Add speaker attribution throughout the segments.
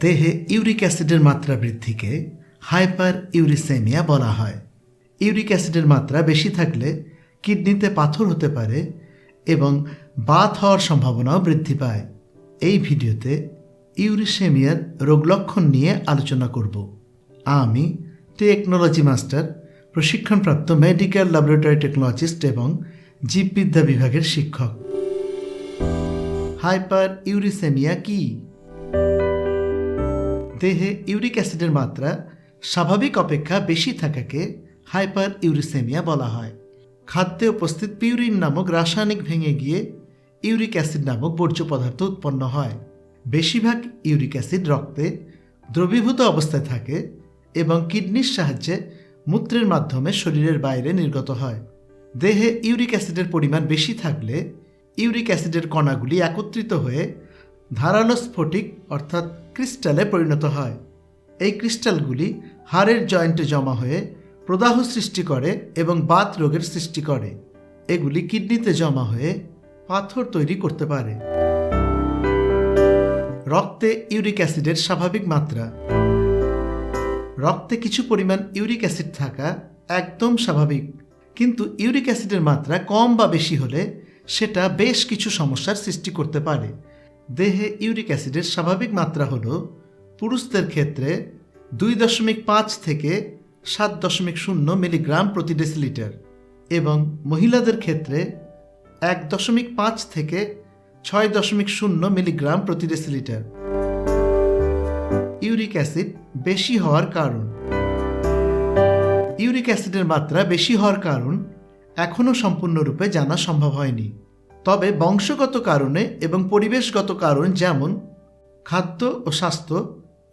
Speaker 1: দেহে ইউরিক অ্যাসিডের মাত্রা বৃদ্ধিকে হাইপার ইউরিসেমিয়া বলা হয়। ইউরিক অ্যাসিডের মাত্রা বেশি থাকলে কিডনিতে পাথর হতে পারে এবং বাত হওয়ার সম্ভাবনাও বৃদ্ধি পায়। এই ভিডিওতে ইউরিসেমিয়ার রোগলক্ষণ নিয়ে আলোচনা করব। আমি টেকনোলজি মাস্টার, প্রশিক্ষণপ্রাপ্ত মেডিকেল ল্যাবরেটরি টেকনোলজিস্ট এবং জীববিদ্যা বিভাগের শিক্ষক। হাইপার ইউরিসেমিয়া কি? দেহে ইউরিক অ্যাসিডের মাত্রা স্বাভাবিক অপেক্ষা বেশি থাকাকে হাইপার ইউরিসেমিয়া বলা হয়। খাদ্যে উপস্থিত পিউরিন নামক রাসায়নিক ভেঙে গিয়ে ইউরিক অ্যাসিড নামক বর্জ্য পদার্থ উৎপন্ন হয়। বেশিরভাগ ইউরিক অ্যাসিড রক্তে দ্রবীভূত অবস্থায় থাকে এবং কিডনির সাহায্যে মূত্রের মাধ্যমে শরীরের বাইরে নির্গত হয়। দেহে ইউরিক অ্যাসিডের পরিমাণ বেশি থাকলে ইউরিক অ্যাসিডের কণাগুলি একত্রিত হয়ে ধারালো স্ফটিক অর্থাৎ ক্রিস্টালে পরিণত হয়। এই ক্রিস্টালগুলি হাড়ের জয়েন্টে জমা হয়ে প্রদাহ সৃষ্টি করে এবং বাত রোগের সৃষ্টি করে। এগুলি কিডনিতে জমা হয়ে পাথর তৈরি করতে পারে। রক্তে ইউরিক অ্যাসিডের স্বাভাবিক মাত্রা। রক্তে কিছু পরিমাণ ইউরিক অ্যাসিড থাকা একদম স্বাভাবিক। কিন্তু ইউরিক অ্যাসিডের মাত্রা কম বা বেশি হলে সেটা বেশ কিছু সমস্যার সৃষ্টি করতে পারে। দেহে ইউরিক অ্যাসিডের স্বাভাবিক মাত্রা হল পুরুষদের ক্ষেত্রে দুই দশমিক পাঁচ থেকে সাত দশমিক শূন্য মিলিগ্রাম প্রতি ডেসিলিটার এবং মহিলাদের ক্ষেত্রে এক দশমিক পাঁচ থেকে ছয় দশমিক শূন্য মিলিগ্রাম প্রতি ডেসিলিটার। ইউরিক অ্যাসিড বেশি হওয়ার কারণ। ইউরিক অ্যাসিডের মাত্রা বেশি হওয়ার কারণ এখনও সম্পূর্ণরূপে জানা সম্ভব হয়নি। তবে বংশগত কারণে এবং পরিবেশগত কারণ যেমন খাদ্য ও স্বাস্থ্য,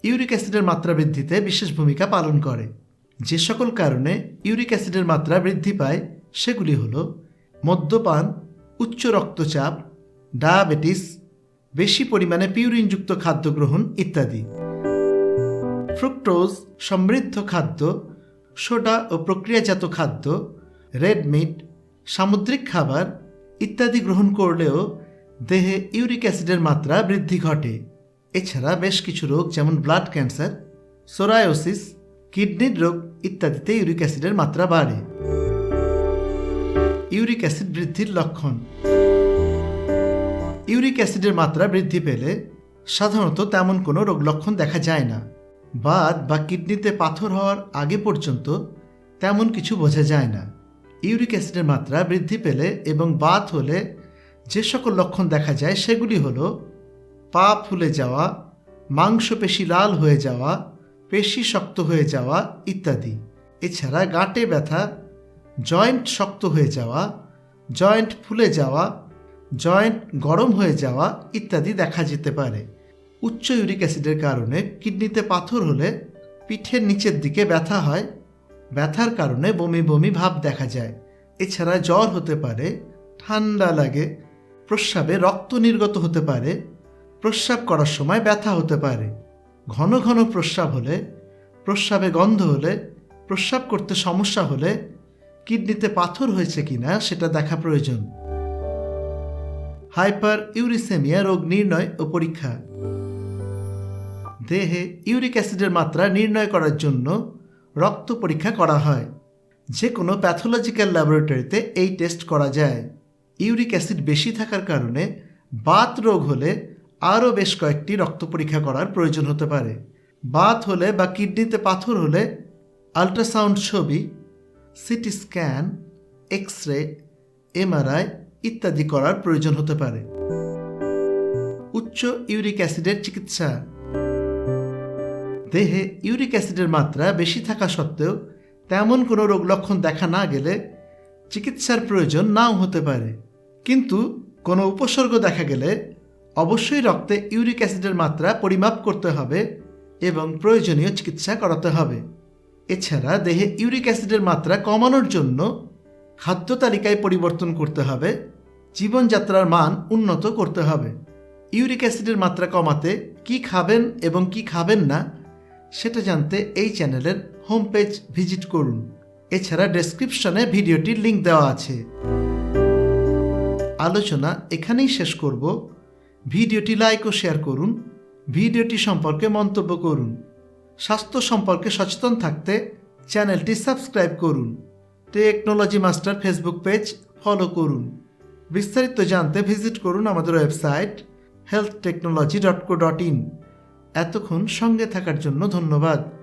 Speaker 1: ইউরিক অ্যাসিডের মাত্রা বৃদ্ধিতে বিশেষ ভূমিকা পালন করে। যে সকল কারণে ইউরিক অ্যাসিডের মাত্রা বৃদ্ধি পায় সেগুলি হল মদ্যপান, উচ্চ রক্তচাপ, ডায়াবেটিস, বেশি পরিমাণে পিউরিনযুক্ত খাদ্য গ্রহণ ইত্যাদি। ফ্রুক্টোজ, সমৃদ্ধ খাদ্য, সোডা ও প্রক্রিয়াজাত খাদ্য, রেড মিট, সামুদ্রিক খাবার ইত্যাদি গ্রহণ করলেও দেহে ইউরিক অ্যাসিডের মাত্রা বৃদ্ধি ঘটে। এছাড়া বেশ কিছু রোগ যেমন ব্লাড ক্যান্সার, সোরায়োসিস, কিডনির রোগ ইত্যাদিতে ইউরিক অ্যাসিডের মাত্রা বাড়ে। ইউরিক অ্যাসিড বৃদ্ধির লক্ষণ। ইউরিক অ্যাসিডের মাত্রা বৃদ্ধি পেলে সাধারণত তেমন কোনো রোগ লক্ষণ দেখা যায় না। বাদ বা কিডনিতে পাথর হওয়ার আগে পর্যন্ত তেমন কিছু বোঝা যায় না। ইউরিক অ্যাসিডের মাত্রা বৃদ্ধি পেলে এবং বাত হলে যে সকল লক্ষণ দেখা যায় সেগুলি হল পা ফুলে যাওয়া, মাংসপেশি লাল হয়ে যাওয়া, পেশি শক্ত হয়ে যাওয়া ইত্যাদি। এছাড়া গাঁটে ব্যথা, জয়েন্ট শক্ত হয়ে যাওয়া, জয়েন্ট ফুলে যাওয়া, জয়েন্ট গরম হয়ে যাওয়া ইত্যাদি দেখা যেতে পারে। উচ্চ ইউরিক অ্যাসিডের কারণে কিডনিতে পাথর হলে পিঠের নিচের দিকে ব্যথা হয় ব্যথার কারণে বমি বমি ভাব দেখা যায়। এছাড়া জ্বর হতে পারে, ঠান্ডা লাগে, প্রস্রাবে রক্ত নির্গত হতে পারে, প্রস্রাব করার সময় ব্যথা হতে পারে। ঘন ঘন প্রস্রাব হলে, প্রস্রাবে গন্ধ হলে, প্রস্রাব করতে সমস্যা হলে, কিডনিতে পাথর হয়েছে কিনা সেটা দেখা প্রয়োজন। হাইপার ইউরিসেমিয়া রোগ নির্ণয় ও পরীক্ষা। দেহে ইউরিক অ্যাসিডের মাত্রা নির্ণয় করার জন্য রক্ত পরীক্ষা করা হয়। যে কোনো প্যাথোলজিক্যাল ল্যাবরেটরিতে এই টেস্ট করা যায়। ইউরিক অ্যাসিড বেশি থাকার কারণে বাত রোগ হলে আরও বেশ কয়েকটি রক্ত পরীক্ষা করার প্রয়োজন হতে পারে। বাত হলে বা কিডনিতে পাথর হলে আল্ট্রাসাউন্ড ছবি CT scan X ray MRI ইত্যাদি করার প্রয়োজন হতে পারে। উচ্চ ইউরিক অ্যাসিডের চিকিৎসা। দেহে ইউরিক অ্যাসিডের মাত্রা বেশি থাকা সত্ত্বেও তেমন কোনো রোগ লক্ষণ দেখা না গেলে চিকিৎসার প্রয়োজন নাও হতে পারে। কিন্তু কোনো উপসর্গ দেখা গেলে অবশ্যই রক্তে ইউরিক অ্যাসিডের মাত্রা পরিমাপ করতে হবে এবং প্রয়োজনীয় চিকিৎসা করাতে হবে। এছাড়া দেহে ইউরিক অ্যাসিডের মাত্রা কমানোর জন্য খাদ্য তালিকায় পরিবর্তন করতে হবে, জীবনযাত্রার মান উন্নত করতে হবে। ইউরিক অ্যাসিডের মাত্রা কমাতে কি খাবেন এবং কি খাবেন না সেটা জানতে এই চ্যানেলের হোম পেজ ভিজিট করুন। এছাড়া ডেসক্রিপশনে ভিডিওটির লিংক দেওয়া আছে। আলোচনা এখানেই শেষ করব। ভিডিওটি লাইক ও শেয়ার করুন। ভিডিওটি সম্পর্কে মন্তব্য করুন। স্বাস্থ্য সম্পর্কে সচেতন থাকতে চ্যানেলটি সাবস্ক্রাইব করুন। Technology master facebook page follow করুন। বিস্তারিত জানতে ভিজিট করুন আমাদের website health technology dot co dot in এতক্ষণ সঙ্গে থাকার জন্য ধন্যবাদ।